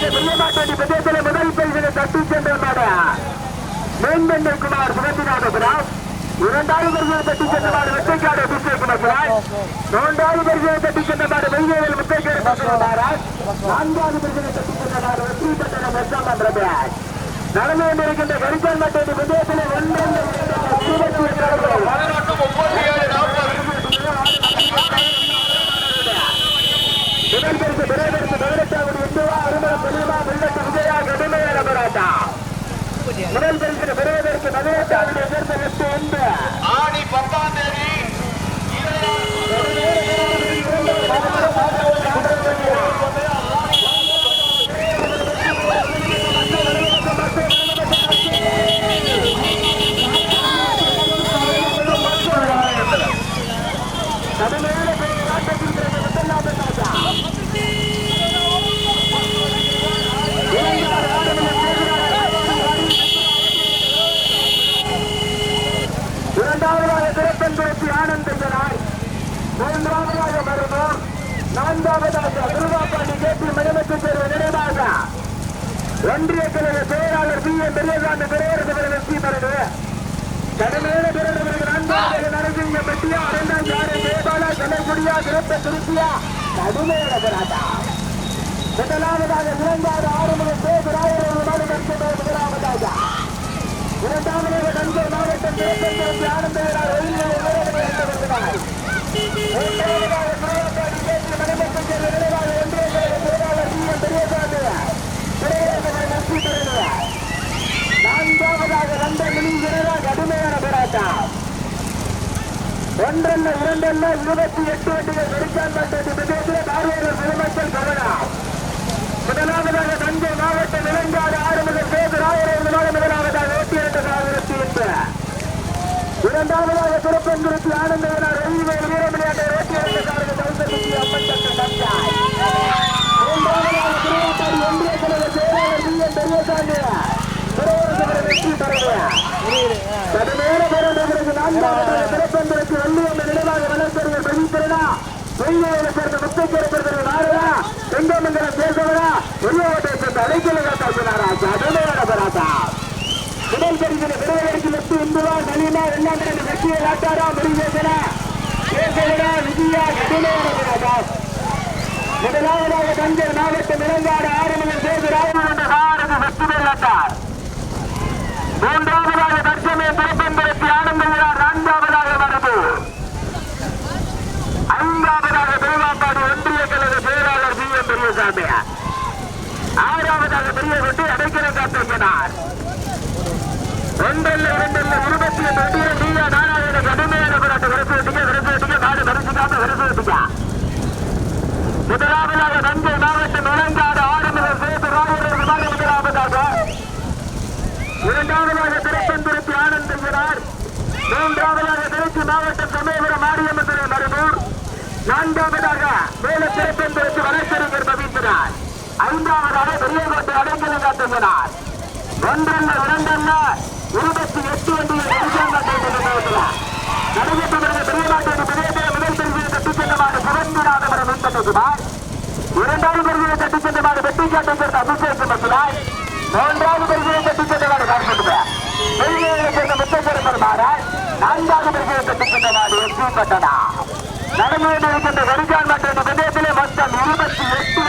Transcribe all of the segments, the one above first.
இரண்டல்ல மொத்தம் இருபத்தி எட்டு பிரதேசத்தில் முதல் பரிசினை தட்டி சென்ற மாட குமார் சுகந்திநாதபுரம் இரண்டாவது பரிசினை தட்டி சென்ற மாடு வெட்டைக்காடு அபிஷேகுமார் மூன்றாவது பரிசினை தட்டி சென்ற மாடு முத்தைக்காடு மகாராஜ் நான்காவது பரிசினை தட்டி சென்ற வெற்றி பெற்ற மெஸ்ஸாமன் ரபேஷ் நடந்து கொண்டிருக்கின்ற கரிசல் மட்டை பிரதேசத்தில் ஒன்றரை இருபத்தி முதல்பரிசு விரைவிற்கு பதினெட்டாவது இந்துவா அருமல பெருமா வெள்ளட்டு விஜயா கடுமையான போராட்டம் முதல் பரிசு பெறுவதற்கு பதினெட்டாவது எதிர்த்த வெற்றி உண்டு ஆடி பத்தாம் தேதி கடுமையான போராட்டத்தின் பிறகு முதலாவது ராஜா. இரண்டாவது இரண்டாவதாக திருப்பன்புரத்தி மூன்றாவதாக மருதூர் நான்காவதாக திருவாப்பாண்டி கேபி மணிமத்து தேர்வு நினைவாக ஒன்றிய கழக செயலாளர் பி எம் பெரியசாமி பெரியரசு வெற்றி பெறுது. கடுமையான பிறகு நான்காவது நரசிங்க பெட்டியா இரண்டாம் யாரு? தேபாலா கலைக்குடியா சிறப்பு திருச்சியா? கடுமையான போராட்டம். முதலாவதாக இரண்டாவது ஆறுமுக சேகராயிரம் நாடு முதலாவதாக இரண்டாவதாக தஞ்சை மாவட்டம் திருப்பத்தூர் ஆனந்த விழா ரயில்வே மூன்றாவதாக திருவாப்பாடி கேட்டு மணிமத்து சேர்ந்த ஒன்றிய கழக செயலாளர் எம் பெரியசாமி பெரியரசு வெற்றி பெறுகிறார் நான்காவதாக ரெண்டு மணிங்கிறதா கடுமையான போராட்டம் ஒன்றல்ல இரண்டல்ல இருபத்தி எட்டு வண்டிகள் பார்வையாளர் கவனம் முதலாவதாக தஞ்சை மாவட்டம் இளங்காடு முதலாவதாக இரண்டு ஆயிரத்தி எட்டு இரண்டாவதாக திருப்பங்குறிச்சி ஆனந்தவனார் ரயில்வேல் வீரமணியாட்டை நூற்றி இரண்டு காரக சௌசரிக்கு அம்மன் தட்ட தந்தாய் மூன்றாவதாக திருவாப்பாடி ஒன்றிய கழக செயலாளர் பி என் பெரியசாமி. திருவரசபுரம் வெற்றி பெறுகிறார் கடுமையான போராட்டத்திற்கு நான்காவதாக திருப்பங்குறிச்சி வள்ளியம்மன் நினைவாக வளர்ப்பவர்கள் பதிப்பிறனா வெள்ளையில சேர்ந்த முத்தைக்கருப்பர்கள் நாரதா செங்கமங்கலம் பேசுவதா வெள்ளவட்டை சேர்ந்த கடுமையான முதல் பரிசில விரைவருக்கு வெற்றி இந்துவா நளினா எல்லாம் நடந்த வெற்றியை காட்டாரா? முருகேசனா கேசவனா விஜயா கடுமையான முதலாவதாக தஞ்சை மாவட்டம் இளங்காடு ஆறுமலன் சேதுராயன் என்ற சாரதி வெற்றி பெறாட்டார் மூன்றாவதாக தற்சமய திருப்பம்பரத்தி ஆனந்தவிழார் நான்காவதாக மரபு ஐந்தாவதாக திருவாப்பாடு ஒன்றிய கழக செயலாளர் பி எம் பெரியசாமி ஆறாவதாக பெரிய வெட்டி அடைக்கிற காத்திருக்கிறார். ஒன்றல்ல இரண்டல்ல இருபத்தி எட்டு நீங்க நாலாயிரம் கடுமையான போராட்டம். விரசு விட்டுங்க நாடு வரிசைக்காம விரசு விட்டுங்க முதலாவதாக தஞ்சை மாவட்டம் இளங்காடு ஆறுமுக சேது ராயர் முதலாவதாக இரண்டாவதாக திருப்பந்துருத்தி ஆனந்தகிறார் மூன்றாவதாக திருச்சி மாவட்டம் சமயபுரம் மாரியம்மன் மருதூர் நான்காவதாக மேல திருப்பந்துருத்தி வளர்ச்சறிஞர் பவிக்கிறார் ஐந்தாவதாக பெரியகோட்டை அடைக்கலம் காட்டுகிறார். ஒன்றல்ல இரண்டல்ல இருபத்தி எட்டு வண்டிகள் எரிசாங்காட்டுகிறார் நடைபெற்று வருகிற முதல் பிரிவில் தட்டி இரண்டாவது சேர்ந்த அபிஷேக் மசுராய் மூன்றாவது பிரிவில் தட்டி சென்றமான கார்பட்டுவர் வெளியே சேர்ந்த முத்தேஸ்வர பெருமாறாய் நான்காவது பிரிவில் தட்டி சென்றமான எஸ்பி பட்டனா நடந்து கொண்டிருக்கின்ற மற்றும் பிரதேசத்திலே மொத்தம் இருபத்தி எட்டு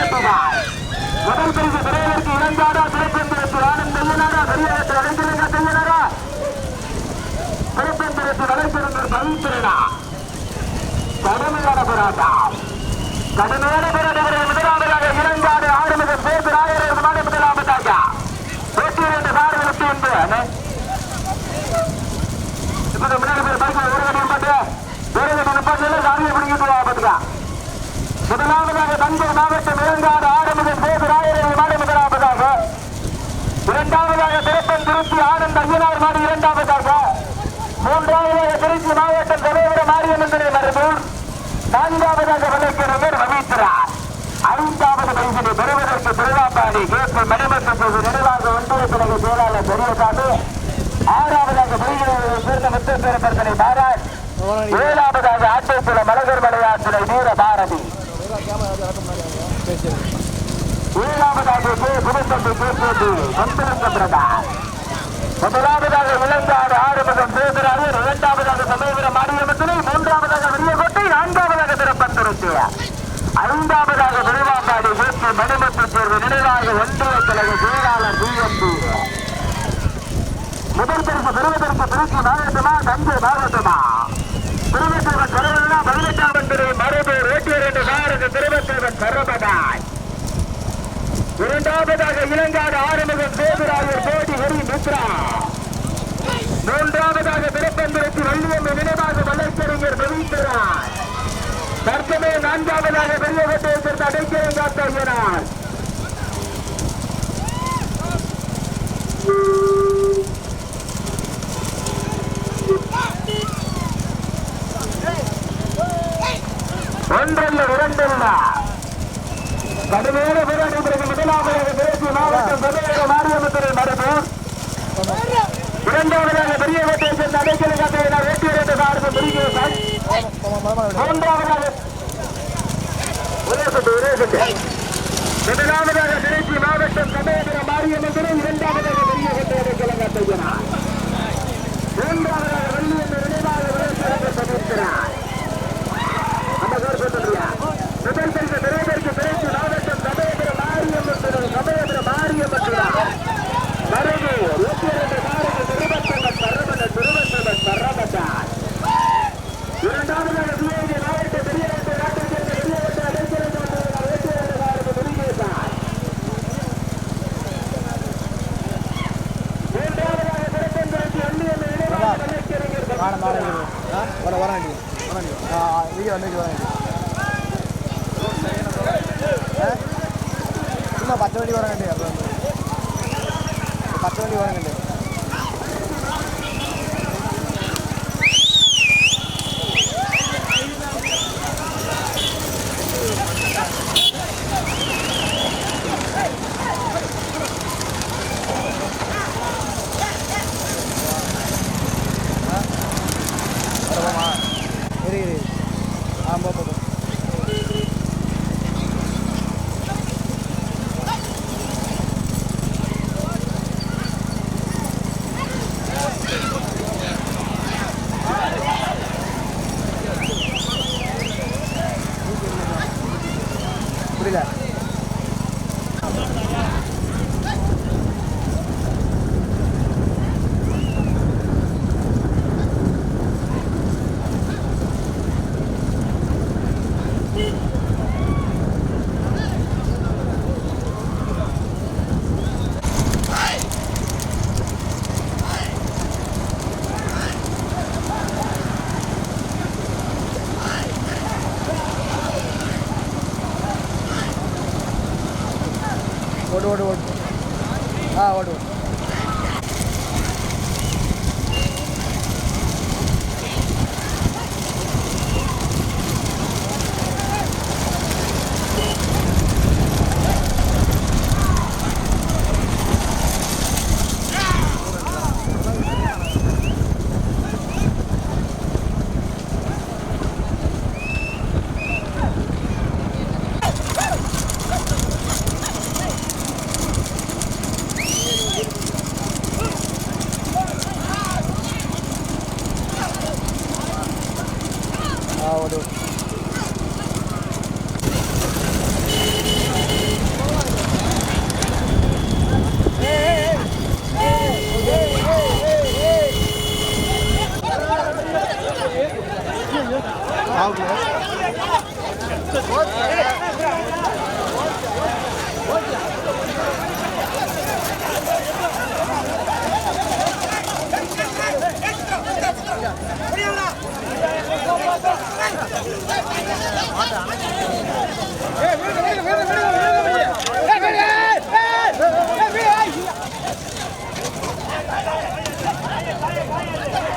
முதல் விரைவிற்கு ஆனந்த் ஐயனாரா பெரியாரத்து அடைக்கலங்கா செய்யனாரா திருப்பந்திரத்து வளைத்திருந்த கடுமையான போராட்டம் கடுமையான போராட்டத்தில் முதலாவதாக இரண்டாவது ஆறுமுக பேசு ராயர் மாநில முதலாவதாக நூற்றி இரண்டு சாறு நூற்றி ஒன்று இப்போது முன்னாடி பேர் பைக்கில் ஒரு கட்டி நிப்பாட்டு ஒரு கட்டி நிப்பாட்டு பிடிக்கிட்டு பார்த்துக்கா முதலாவதாக தஞ்சை மாவட்டம் இரண்டாவது ஆறுமுக பேசு ராயர் மாநில முதலாவதாக இரண்டாவதாக திருப்பன் திருச்சி ஆனந்த் ஐயனார் மாடு இரண்டாவதாக திருச்சி மாவட்டம் தலைவர மாரியம்மன் மருதூர் நான்காவதாக வழக்கறிஞர் ரவீந்திரா. ஐந்தாவது பரிசினை பெறுவதற்கு திருவாப்பாடி கேட்பு மணிமத்தம் நினைவாக ஒன்றிய பிறகு செயலாளர் பெரியசாமி. ஆறாவதாக புலிகளை சேர்ந்த முத்தப்பேரப்பர்களை பாராட். ஏழாவதாக ஆட்டோக்குள மலகர் மலையாற்றுறை வீர பாரதி. ஏழாவதாக கே. புதுத்தம்பி கேட்பது சந்திரந்த பிரதான் முதலாவதாக விளந்தாடு ஆறுபதம் சேதுராது இரண்டாவதாக சமயபுரம் மாநிலத்தினை மூன்றாவதாக விரியகோட்டை நான்காவதாக திருப்பத்துருத்திய ஐந்தாவதாக விரிவாம்பாடி வீட்டு மணிமத்து தேர்வு நினைவாக ஒன்றிய தலைவர் செயலாளர் டிஎம்பி முதல் பரிசு பெறுவதற்கு திருச்சி மாவட்டமா தஞ்சை மாவட்டமா? திருவத்தேவன் பரவலா பதினெட்டாம் திரு மருதூர் ஓட்டியர் என்ற சாரது திருவத்தேவன் பரமதாய் இரண்டாவதாக இளங்காடு ஆறுமுகம் சேதுராயர் கோடி ஹரி மித்ரா. மூன்றாவதாக திருப்பந்திரத்தில் வள்ளியம்மை நினைவாக வளர்ச்சறிஞர் பவித்ரார் தற்சமய நான்காவதாக பெரியகோட்டையை சேர்ந்த அடைக்கிறேன் காத்தார் ஒன்றல்ல இரண்டல்ல. கடுமையான போராட்ட முதலாவதாக தேசிய மாவட்டம் சதவீத மாரியம்மத்துறை மரபூர் இரண்டாவதாக பெரிய கோட்டையை சேர்ந்த அடைக்கலை காட்டையினார் வெற்றி இரண்டு சார்பு பெருகிவிட்டார் மூன்றாவதாக ஒரே சொட்டு ஒரே சொட்டு முதலாவதாக திருச்சி மாவட்டம் சமயபுர மாரியம்மத்துறை இரண்டாவதாக பெரிய கோட்டை அடைக்கலை காட்டையினார். மூன்றாவதாக வெள்ளி என்ற நினைவாக விளையாட்டு சமர்க்கிறார் நம்ம பேர் சொல்றியா முதல் வழக்கறிஞர் வர வர வர வர வேண்டிய வர வேண்டிய சும்மா பத்து வண்டி வர அப்புறம் பத்து வண்டி. ઓડ ઓડ ઓડ. હા ઓડ ઓડ.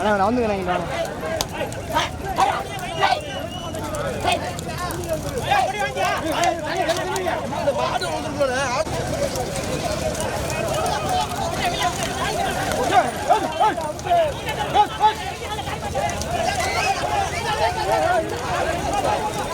நான் வந்து நினைக்கிறேன் Hey! Thank you.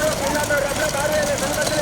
భారీ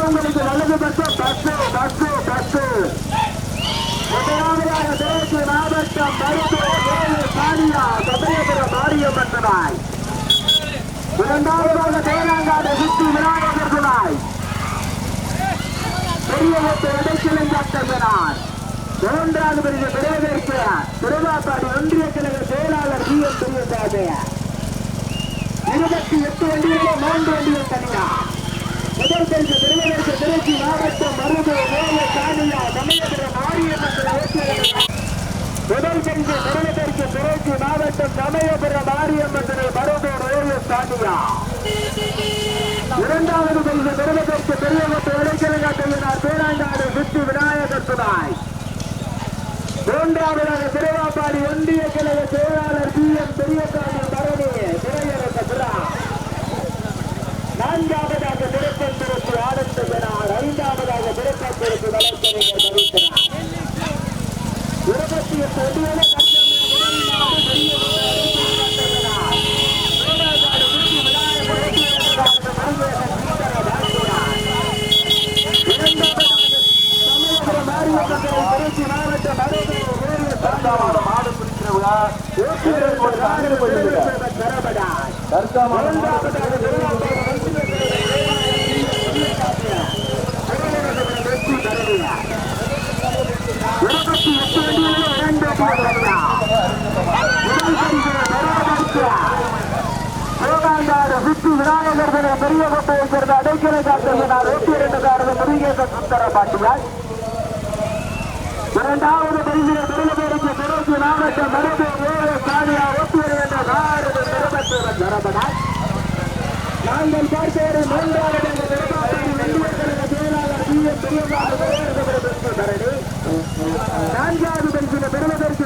உங்களுக்கு வலது பஸ்ஸு பஸ்ஸு பஸ்ஸு பஸ்ஸு முதலாவதாக தேர்ச்சி மாவட்டம் மருத்துவ சாரியா சதயபுரம் மாரியம்மன் துணாய் இரண்டாவதாக தேனாங்காடு சுத்தி விநாயகர் துணாய் பெரிய ஒட்டு இடைக்கிழங்கு அட்டம்பினார் மூன்றாவது பிரிவு பிரேதற்கு திருவாப்பாடி ஒன்றிய கழக செயலாளர் ஜி எம் பெரியசாமியார். இருபத்தி எட்டு வண்டிகளில் நான்கு வண்டிகள் தனியா. முதல் பரிசு பெறுவதற்கு திருச்சி மாவட்டம் மருது வேல சாமியா சமயபுரம் மாரியம்மன் முதல் பரிசு பெறுவதற்கு திருச்சி மாவட்டம் சமயபுரம் மாரியம்மன் மருது ரயில்வே சாமியா. இரண்டாவது பரிசு பெறுவதற்கு பெரியவத்து இடைக்கிழங்காட்டினார் பேராண்டாடு சுற்றி விநாயகர் துணாய் மூன்றாவதாக திருவாப்பாடி ஒன்றிய கழக செயலாளர் பி எம் பெரியசாமி பரணி திரையரச பிறா நான்காவதாக திருப்பந்திருக்கு ஆனந்த பெறார் ஐந்தாவதாக திருப்பந்திருக்கு வளர்த்தறிஞர் இருபத்தி எட்டு மாடு விநாயகர் பெரிய கோட்டையை சேர்ந்த அடைக்கலை காட்டினார் நூற்றி இரண்டு காரது முருகேசன் சுந்தர பாட்டியார் இரண்டாவது பரிசிலை திருநெல்வேலிக்கு திருச்சி மாவட்டம் மருத்துவ ஏழு சாதியா ஒப்புவர் என்ற நாரது பெருமத்துவன் ஜரபனார் நாங்கள் பார்த்தவரை மூன்றாவது நான்காவது பரிசில பெறுவதற்கு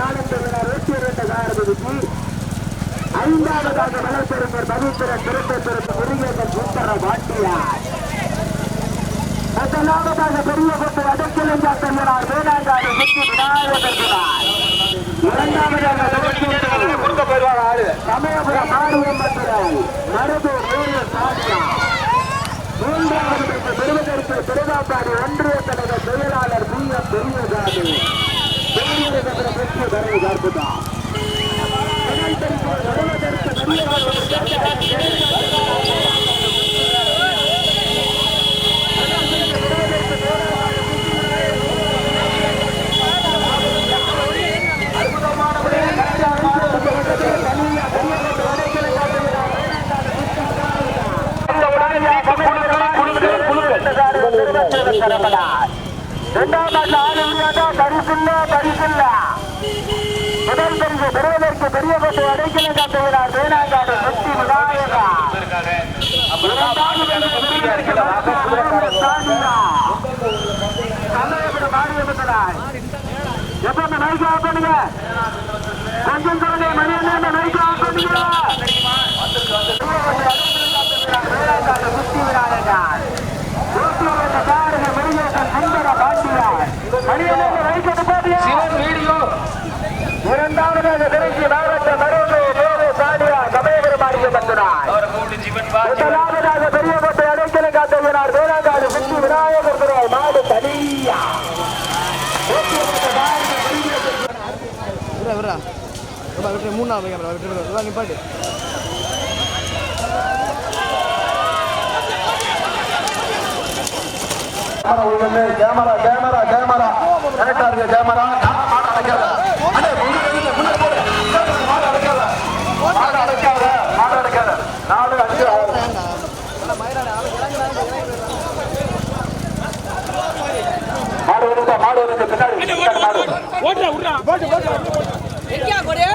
ஆனந்த விழா நூற்றி இரண்டு காரதுக்கு ஐந்தாவதாக வளர்ப்பெருமர் பவித்திரன் திருப்பத்திற்கு முருகேசன் சுந்தர வாட்டியார் முதலாவதாக பெரிய கொத்து வடக்கிழங்கா செல்கிறார் வேளாங்காடு சுற்றி விநாயகர் இரண்டாவதாக கொடுக்க போயிருவாங்க ஆளு சமயபுரம் மாரியம்மன் மருது வேலு சாமியா மூன்றாவது பெறுவதற்கு திருவாப்பாடி ஒன்றிய தலைவர் செயலாளர் பி எம் பெரியசாமி. பெரியவர்கள் பெற்று தரை கர்ப்புதா பரிசு பெறுவதற்கு இரண்டாம் நாள் ஆறு விளையாட்டா முதல் பரிசு பெறுவதற்கு பெரிய கொண்டு அடைக்கலை காட்டுகிறார். வேளாங்காடு சுத்தி விநாயகா. எப்ப இந்த ஆஃப் பண்ணுங்க. கொஞ்சம் மணி என்ன மைக் ஆஃப் பண்ணுங்க வேளாங்காடு சுத்தி விநாயகர் ஊட்டியில் காரக முருகேசன் சுந்தர பாண்டியார் மணியனை ரைட் எடுப்பாடியா வீடியோ இரண்டாவதாக திருச்சி மாவட்ட மருது வேறு சாடியா சமயபுரம் மாரியம்மனாய் அவரை கூப்பிட்டு ஜீவன் பாஜி முதலாவதாக பெரியகோட்டை அடைக்கலை காட்டுகிறார் வேளாங்காடு சுற்றி விநாயகர் துறை மாடு தனியா விட்றா விட்றா விட்றா விட்டு மூணாவது கேமரா விட்டு விட்றா நிப்பாட்டு. கேமரா கேமரா கேமரா கரெக்டா இருக்கு கேமரா. நாலு அஞ்சு மாடு வருது மாடு வருது பின்னாடி. மாடு. வருது. எங்கேயா கொடு